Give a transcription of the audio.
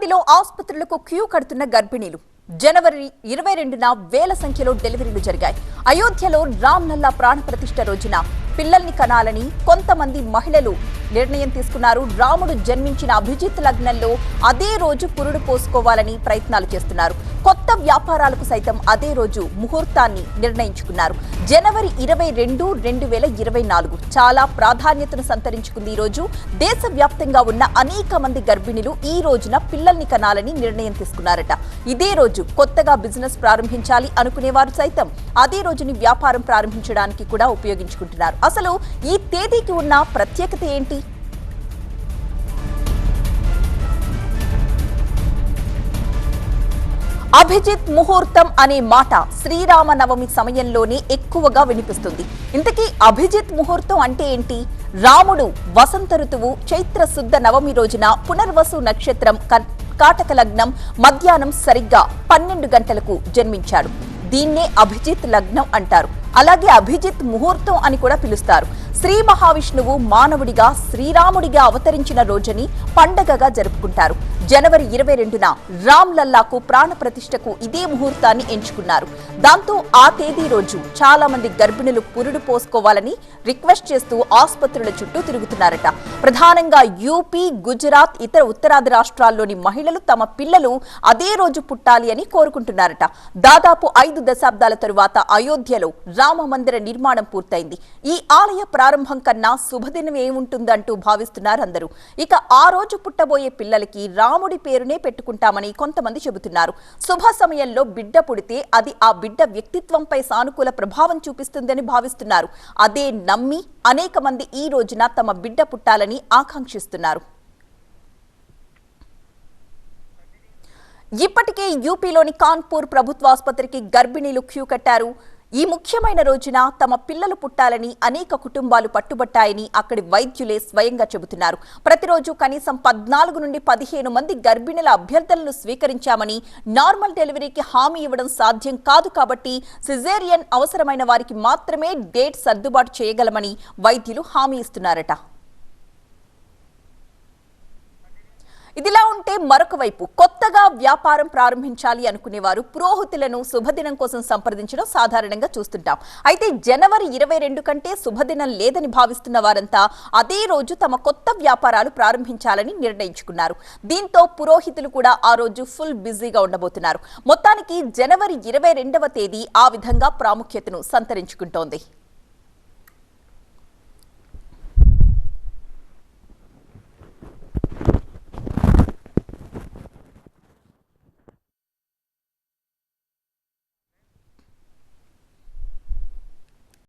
హైదరాబాద్లో ఆసుపత్రులకు క్యూ కడుతున్న గర్భిణీలు. జనవరి ఇరవై రెండున వేల సంఖ్యలో డెలివరీలు జరిగాయి. అయోధ్యలో రామ్లల్లా ప్రాణప్రతిష్ఠ రోజున పిల్లల్ని కనాలని కొంతమంది మహిళలు నిర్ణయం తీసుకున్నారు. రాముడు జన్మించిన అభిజిత్ లగ్నంలో అదే రోజు పురుడు పోసుకోవాలని ప్రయత్నాలు చేస్తున్నారు. కొత్త వ్యాపారాలకు సైతం అదే రోజు ముహూర్తాన్ని నిర్ణయించుకున్నారు. జనవరి ఇరవై రెండు రెండు వేల ఇరవై నాలుగు. చాలా ప్రాధాన్యతను సంతరించుకుంది ఈ రోజు. దేశవ్యాప్తంగా ఉన్న అనేక మంది గర్భిణులు ఈ రోజున పిల్లల్ని కనాలని నిర్ణయం తీసుకున్నారట. ఇదే రోజు కొత్తగా బిజినెస్ ప్రారంభించాలి అనుకునేవారు సైతం అదే రోజుని వ్యాపారం ప్రారంభించడానికి కూడా ఉపయోగించుకుంటున్నారు. అసలు ఈ తేదీకి ఉన్న ప్రత్యేకత ఏంటి? అభిజిత్ ముహూర్తం అనే మాట శ్రీరామ నవమి సమయంలోనే ఎక్కువగా వినిపిస్తుంది. ఇంతకీ అభిజిత్ ముహూర్తం అంటే ఏంటి? రాముడు వసంత ఋతువు చైత్ర శుద్ధ నవమి రోజున పునర్వసు నక్షత్రం కాటక లగ్నం మధ్యాహ్నం సరిగ్గా పన్నెండు గంటలకు జన్మించాడు. దీన్నే అభిజిత్ లగ్నం అంటారు. అలాగే అభిజిత్ ముహూర్తం అని కూడా పిలుస్తారు. శ్రీ మహావిష్ణువు మానవుడిగా శ్రీరాముడిగా అవతరించిన రోజుని పండగగా జరుపుకుంటారు. జనవరి ఇరవై రెండున రామ్ లల్లాకు ప్రాణ ప్రతిష్టకు ఇదే ముహూర్తాన్ని ఎంచుకున్నారు. దాంతో ఆ తేదీ రోజు చాలా మంది గర్భిణులు పురుడు పోసుకోవాలని రిక్వెస్ట్ చేస్తూ ఆసుపత్రుల చుట్టూ తిరుగుతున్నారట. ప్రధానంగా యూపీ గుజరాత్ ఇతర ఉత్తరాది రాష్ట్రాల్లోని మహిళలు తమ పిల్లలు అదే రోజు పుట్టాలి అని కోరుకుంటున్నారట. దాదాపు ఐదు దశాబ్దాల తరువాత అయోధ్యలో రామ మందిర నిర్మాణం పూర్తయింది. ఈ ఆలయ ప్రారంభం కన్నా శుభదినం ఏముంటుందంటూ భావిస్తున్నారు అందరూ. ఇక ఆ రోజు పుట్టబోయే పిల్లలకి రాముడి పేరునే పెట్టుకుంటామని కొంతమంది చెబుతున్నారు. శుభ సమయంలో బిడ్డ పుడితే అది ఆ బిడ్డ వ్యక్తిత్వంపై సానుకూల ప్రభావం చూపిస్తుందని భావిస్తున్నారు. అదే నమ్మి అనేక మంది ఈ రోజున తమ బిడ్డ పుట్టాలని ఆకాంక్షిస్తున్నారు. ఇప్పటికే యూపీలోని కాన్పూర్ ప్రభుత్వ ఆసుపత్రికి గర్భిణీలు క్యూ కట్టారు. ఈ ముఖ్యమైన రోజున తమ పిల్లలు పుట్టాలని అనేక కుటుంబాలు పట్టుబట్టాయని అక్కడి వైద్యులే స్వయంగా చెబుతున్నారు. ప్రతిరోజు కనీసం పద్నాలుగు నుండి పదిహేను మంది గర్భిణుల అభ్యర్థనలు స్వీకరించామని నార్మల్ డెలివరీకి హామీ ఇవ్వడం సాధ్యం కాదు కాబట్టి సిజేరియన్ అవసరమైన వారికి మాత్రమే డేట్ సర్దుబాటు చేయగలమని వైద్యులు హామీ ఇస్తున్నారట. ఇదిలా ఉంటే మరొక వైపు కొత్తగా వ్యాపారం ప్రారంభించాలి అనుకునేవారు పురోహితులను శుభదినం కోసం సంప్రదించడం సాధారణంగా చూస్తుంటాం. అయితే జనవరి ఇరవై రెండు కంటే శుభదినం లేదని భావిస్తున్న వారంతా అదే రోజు తమ కొత్త వ్యాపారాలు ప్రారంభించాలని నిర్ణయించుకున్నారు. దీంతో పురోహితులు కూడా ఆ రోజు ఫుల్ బిజీగా ఉండబోతున్నారు. మొత్తానికి జనవరి ఇరవై రెండవ తేదీ ఆ విధంగా ప్రాముఖ్యతను సంతరించుకుంటోంది.